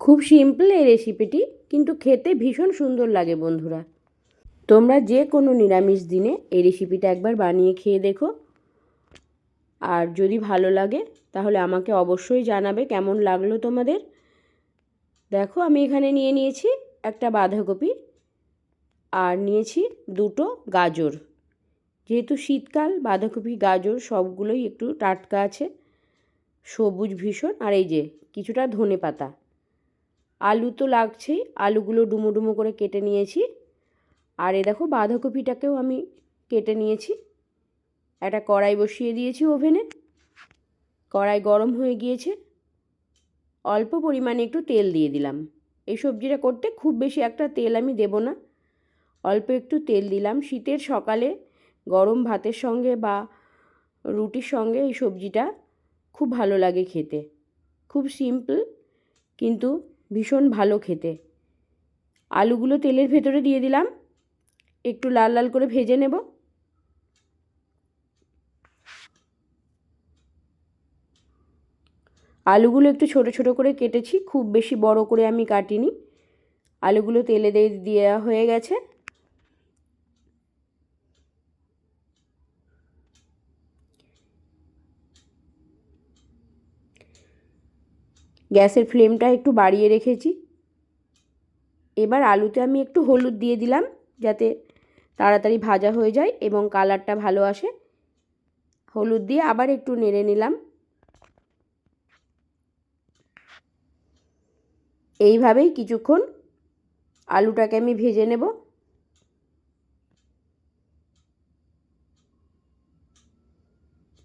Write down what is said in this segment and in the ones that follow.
খুব সিম্পল এই রেসিপিটি কিন্তু খেতে ভীষণ সুন্দর লাগে বন্ধুরা। তোমরা যে কোনো নিরামিষ দিনে এই রেসিপিটা একবার বানিয়ে খেয়ে দেখো। আর যদি ভালো লাগে, তাহলে আমাকে অবশ্যই জানাবে কেমন লাগল তোমাদের। দেখো, আমি এখানে নিয়ে নিয়েছি একটা বাঁধাকপি, আর নিয়েছি দুটো গাজর। যেহেতু শীতকাল, বাঁধাকপি, গাজর সবগুলোই একটু টাটকা আছে, সবুজ ভীষণ, আর এই যে কিছুটা ধনে পাতা আলু তো লাগছেই আলুগুলো ডুমো ডুমো করে কেটে নিয়েছি। আর এ দেখো বাঁধাকপিটাকেও আমি কেটে নিয়েছি। একটা কড়াই বসিয়ে দিয়েছি ওভেনে। কড়াই গরম হয়ে গিয়েছে। অল্প পরিমাণে একটু তেল দিয়ে দিলাম। এই সবজিটা করতে খুব বেশি একটা তেল আমি দেব না। অল্প একটু তেল দিলাম। শীতের সকালে গরম ভাতের সঙ্গে বা রুটির সঙ্গে এই সবজিটা খুব ভালো লাগে খেতে। খুব সিম্পল, কিন্তু ভীষণ ভালো খেতে। আলুগুলো তেলের ভেতরে দিয়ে দিলাম। একটু লাল লাল করে ভেজে নেব। আলুগুলো একটু ছোট ছোট করে কেটেছি। খুব বেশি বড় করে আমি কাটিনি। আলুগুলো তেলে দিয়ে দেওয়া হয়ে গেছে। গ্যাসের ফ্লেমটা একটু বাড়িয়ে রেখেছি। এবার আলুতে আমি একটু হলুদ দিয়ে দিলাম যাতে তাড়াতাড়ি ভাজা হয়ে যায় এবং কালারটা ভালো আসে। হলুদ দিয়ে আবার একটু নেড়ে নিলাম। এইভাবেই কিছুক্ষণ আলুটাকে আমি ভেজে নেব।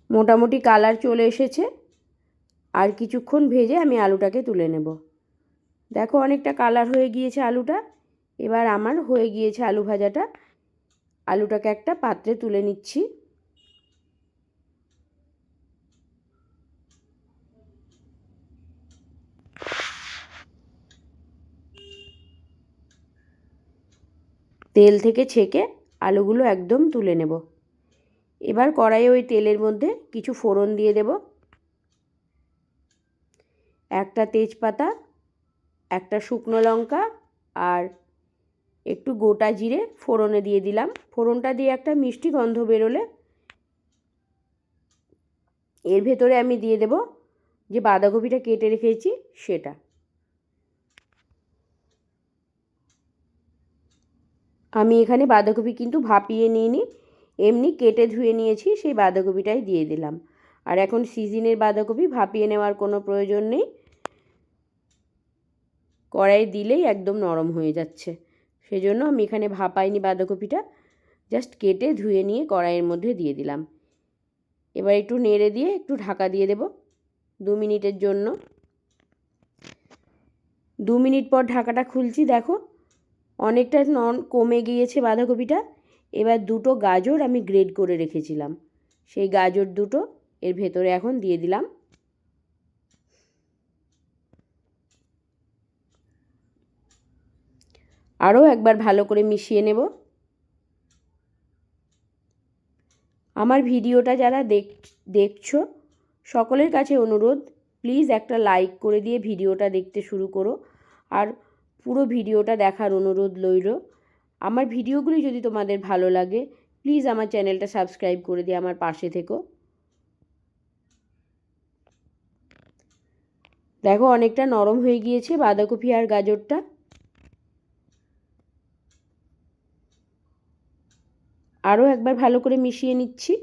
মোটামুটি কালার চলে এসেছে। আর কিছুক্ষণ ভেজে আমি আলুটাকে তুলে নেব। দেখো অনেকটা কালার হয়ে গিয়েছে আলুটা। এবার আমার হয়ে গিয়েছে আলু ভাজাটা। আলুটাকে একটা পাত্রে তুলে নিচ্ছি। তেল থেকে ছেঁকে আলুগুলো একদম তুলে নেব। এবার কড়াইয়ে ওই তেলের মধ্যে কিছু ফোড়ন দিয়ে দেব। একটা তেজপাতা, একটা শুকনো লঙ্কা আর একটু গোটা জিরে ফোড়নে দিয়ে দিলাম। ফোড়নটা দিয়ে একটা মিষ্টি গন্ধ বেরোলে এর ভেতরে আমি দিয়ে দেব যে বাঁধাকপিটা কেটে রেখেছি সেটা। আমি এখানে বাঁধাকপি কিন্তু ভাপিয়ে নিইনি, এমনি কেটে ধুয়ে নিয়েছি, সেই বাঁধাকপিটাই দিয়ে দিলাম। আর এখন সিজনের বাঁধাকপি ভাপিয়ে নেওয়ার কোনো প্রয়োজন নেই। কড়াই দিলেই একদম নরম হয়ে যাচ্ছে। সেজন্য আমি এখানে ভাপাইনি বাঁধাকপিটা জাস্ট কেটে ধুয়ে নিয়ে কড়াইয়ের মধ্যে দিয়ে দিলাম। এবার একটু নেড়ে দিয়ে একটু ঢাকা দিয়ে দেব দু মিনিটের জন্য। দু মিনিট পর ঢাকাটা খুলছি, দেখো অনেকটা নন কমে গিয়েছে বাঁধাকপিটা। এবার দুটো গাজর আমি গ্রেড করে রেখেছিলাম। সেই গাজর দুটো এর ভেতরে এখন দিয়ে দিলাম। আরও একবার ভালো করে মিশিয়ে নেব। আমার ভিডিওটা যারা দেখ, দেখছ, সকলের কাছে অনুরোধ, প্লিজ একটা লাইক করে দিয়ে ভিডিওটা দেখতে শুরু করো। আর পুরো ভিডিওটা দেখার অনুরোধ রইল। আমার ভিডিওগুলি যদি তোমাদের ভালো লাগে, প্লিজ আমার চ্যানেলটা সাবস্ক্রাইব করে দিয়ে আমার পাশে থেকো। দেখো অনেকটা নরম হয়ে গিয়েছে বাঁধাকপি আর গাজরটা। আরও একবার ভালো করে মিশিয়ে নিচ্ছি।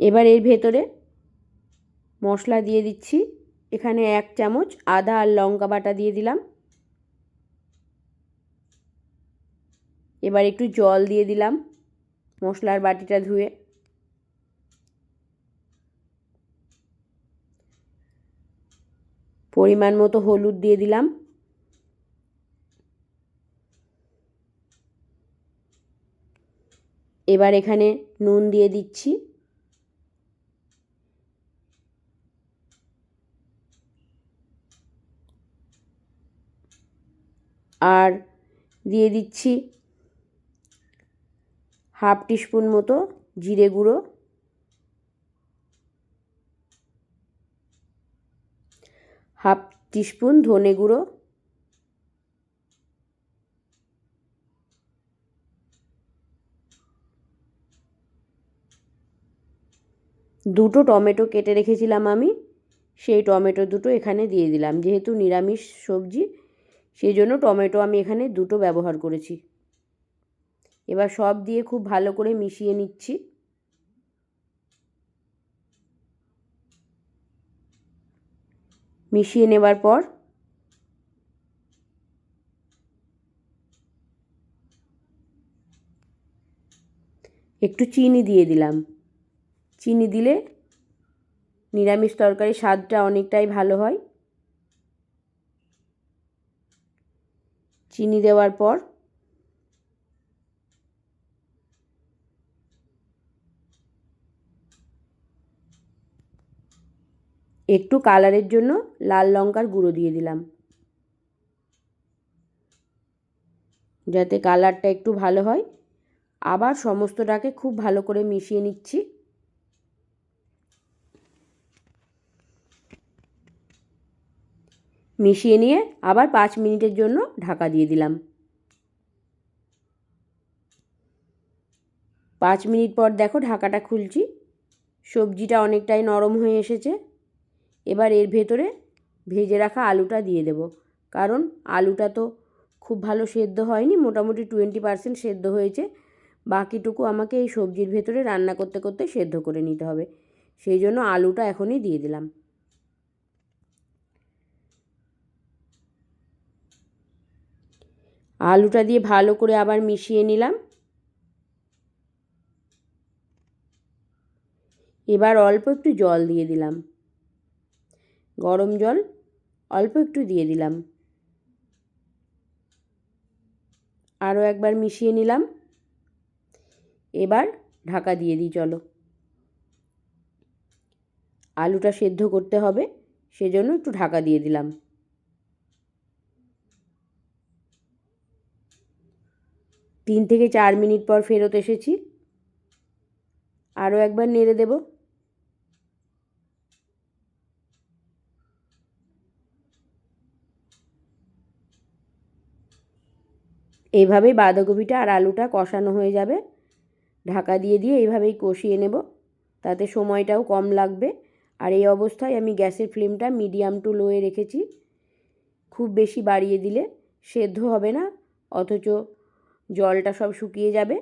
এবার এর ভেতরে মশলা দিয়ে দিচ্ছি। এখানে এক চামচ আদা আর লঙ্কা বাটা দিয়ে দিলাম। এবার একটু জল দিয়ে দিলাম মশলার বাটিটা ধুয়ে। পরিমাণ মতো হলুদ দিয়ে দিলাম। এবার এখানে নুন দিয়ে দিচ্ছি। আর দিয়ে দিচ্ছি হাফ টিস্পুন মতো জিরে গুঁড়ো। হাফ টিস্পুন ধনে গুঁড়ো। দুটো টমেটো কেটে রেখেছিলাম আমি, সেই টমেটো দুটো এখানে দিয়ে দিলাম। যেহেতু নিরামিষ সবজি, সেই জন্য টমেটো আমি এখানে দুটো ব্যবহার করেছি। এবার সব দিয়ে খুব ভালো করে মিশিয়ে নিচ্ছি। মিশিয়ে নেবার পর একটু চিনি দিয়ে দিলাম। চিনি দিলে নিরামিষ তরকারির স্বাদটা অনেকটাই ভালো হয়। চিনি দেওয়ার পর একটু কালারের জন্য লাল লঙ্কার গুঁড়ো দিয়ে দিলাম। যাতে কালারটা একটু ভালো হয়। আবার সমস্তটাকে খুব ভালো করে মিশিয়ে নিচ্ছি। মিশিয়ে নিয়ে আবার পাঁচ মিনিটের জন্য ঢাকা দিয়ে দিলাম। পাঁচ মিনিট পর দেখো ঢাকাটা খুলছি। সবজিটা অনেকটাই নরম হয়ে এসেছে। এবার এর ভেতরে ভেজে রাখা আলুটা দিয়ে দেব। কারণ আলুটা তো খুব ভালো সেদ্ধ হয়নি, মোটামুটি টোয়েন্টি পারসেন্ট সেদ্ধ হয়েছে। বাকিটুকু আমাকে এই সবজির ভেতরে রান্না করতে করতে সেদ্ধ করে নিতে হবে। সেই জন্য আলুটা এখনই দিয়ে দিলাম। আলুটা দিয়ে ভালো করে আবার মিশিয়ে নিলাম। এবার অল্প একটু জল দিয়ে দিলাম। গরম জল, অল্প একটু দিয়ে দিলাম। আরও একবার মিশিয়ে নিলাম। এবার ঢাকা দিয়ে দিই, চলো। আলুটা সেদ্ধ করতে হবে, সেজন্য একটু ঢাকা দিয়ে দিলাম। তিন থেকে চার মিনিট পর ফেরত এসেছি। আরও একবার নেড়ে দেব। এইভাবেই বাঁধাকপিটা আর আলুটা কষানো হয়ে যাবে। ঢাকা দিয়ে দিয়ে এইভাবেই কষিয়ে নেব। তাতে সময়টাও কম লাগবে। আর এই অবস্থায় আমি গ্যাসের ফ্লেমটা মিডিয়াম টু লোয়ে রেখেছি। খুব বেশি বাড়িয়ে দিলে সেদ্ধ হবে না, অথচ জলটা সব শুকিয়ে যাবে।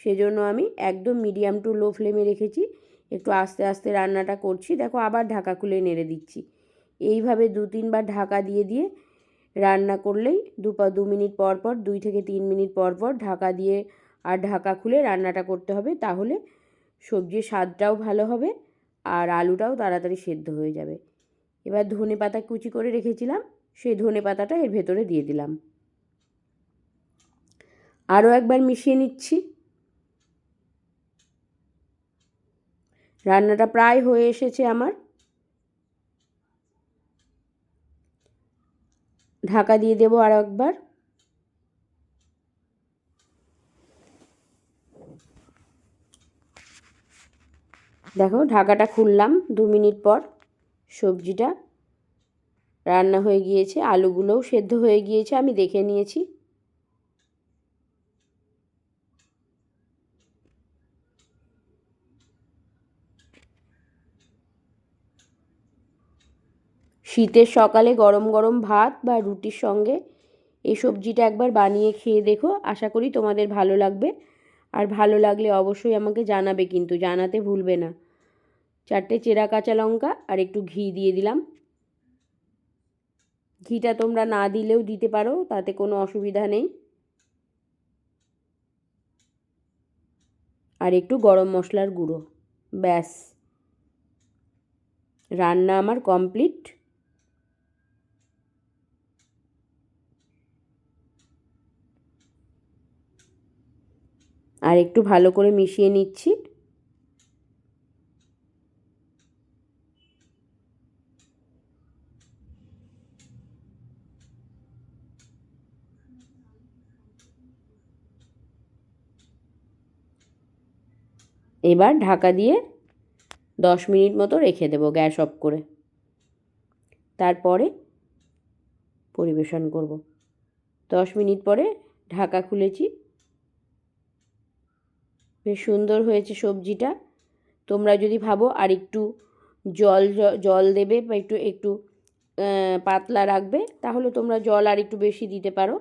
সেজন্য আমি একদম মিডিয়াম টু লো ফ্লেমে রেখেছি। একটু আস্তে আস্তে রান্নাটা করছি। দেখো আবার ঢাকা খুলে নেড়ে দিচ্ছি। এইভাবে দু তিনবার ঢাকা দিয়ে দিয়ে রান্না করলেই দু পা দু মিনিট পর পর, দুই থেকে তিন মিনিট পর পর ঢাকা দিয়ে আর ঢাকা খুলে রান্নাটা করতে হবে, তাহলে সবজির স্বাদটাও ভালো হবে আর আলুটাও তাড়াতাড়ি সেদ্ধ হয়ে যাবে। এবার ধনে পাতা কুচি করে রেখেছিলাম, সেই ধনে পাতাটা এর ভেতরে দিয়ে দিলাম। আরও একবার মিশিয়ে নিচ্ছি। রান্নাটা প্রায় হয়ে এসেছে আমার। ঢাকা দিয়ে দেবো আর একবার। দেখো ঢাকাটা খুললাম দু মিনিট পর সবজিটা। রান্না হয়ে গিয়েছে, আলুগুলোও সেদ্ধ হয়ে গিয়েছে, আমি দেখে নিয়েছি। শীতের সকালে গরম গরম ভাত বা রুটির সঙ্গে এই সবজিটা একবার বানিয়ে খেয়ে দেখো। আশা করি তোমাদের ভালো লাগবে। আর ভালো লাগলে অবশ্যই আমাকে জানাবে কিন্তু, জানাতে ভুলবে না। চারটে চেরা কাঁচা লঙ্কা আর একটু ঘি দিয়ে দিলাম। ঘিটা তোমরা না দিলেও দিতে পারো, তাতে কোনো অসুবিধা নেই। আর একটু গরম মশলার গুঁড়ো, ব্যাস। রান্না আমার কমপ্লিট। আর একটু ভালো করে মিশিয়ে নিচ্ছি। এবার ঢাকা দিয়ে দশ মিনিট মতো রেখে দেবো গ্যাস অফ করে। তারপরে পরিবেশন করব। দশ মিনিট পরে ঢাকা খুলেছি। বেশ সুন্দর হয়েছে সবজিটা। তোমরা যদি ভাবো আর একটু জল জল দেবে বা একটু একটু পাতলা রাখবে, তাহলে তোমরা জল আর একটু বেশি দিতে পারো।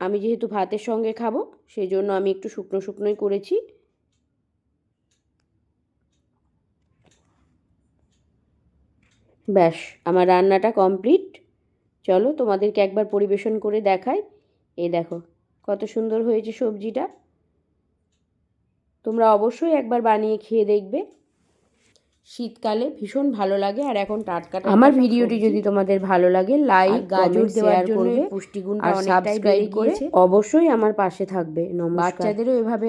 আমি যেহেতু ভাতের সঙ্গে খাব সেই জন্য আমি একটু শুকনো শুকনোই করেছি। ব্যাস, আমার রান্নাটা কমপ্লিট। চলো তোমাদেরকে একবার পরিবেশন করে দেখাই। এই দেখো, কত সুন্দর হয়েছে সবজিটা। তোমরা অবশ্যই একবার বানিয়ে খেয়ে দেখবে। শীতকালে ভীষণ ভালো লাগে আর এখন টাটকা আমার ভিডিওটি যদি তোমাদের ভালো লাগে লাইক গাজর দেওয়ার জন্য পুষ্টিগুণ আর অনেকটাই করে অবশ্যই আমার পাশে থাকবে। বাচ্চাদেরও এভাবে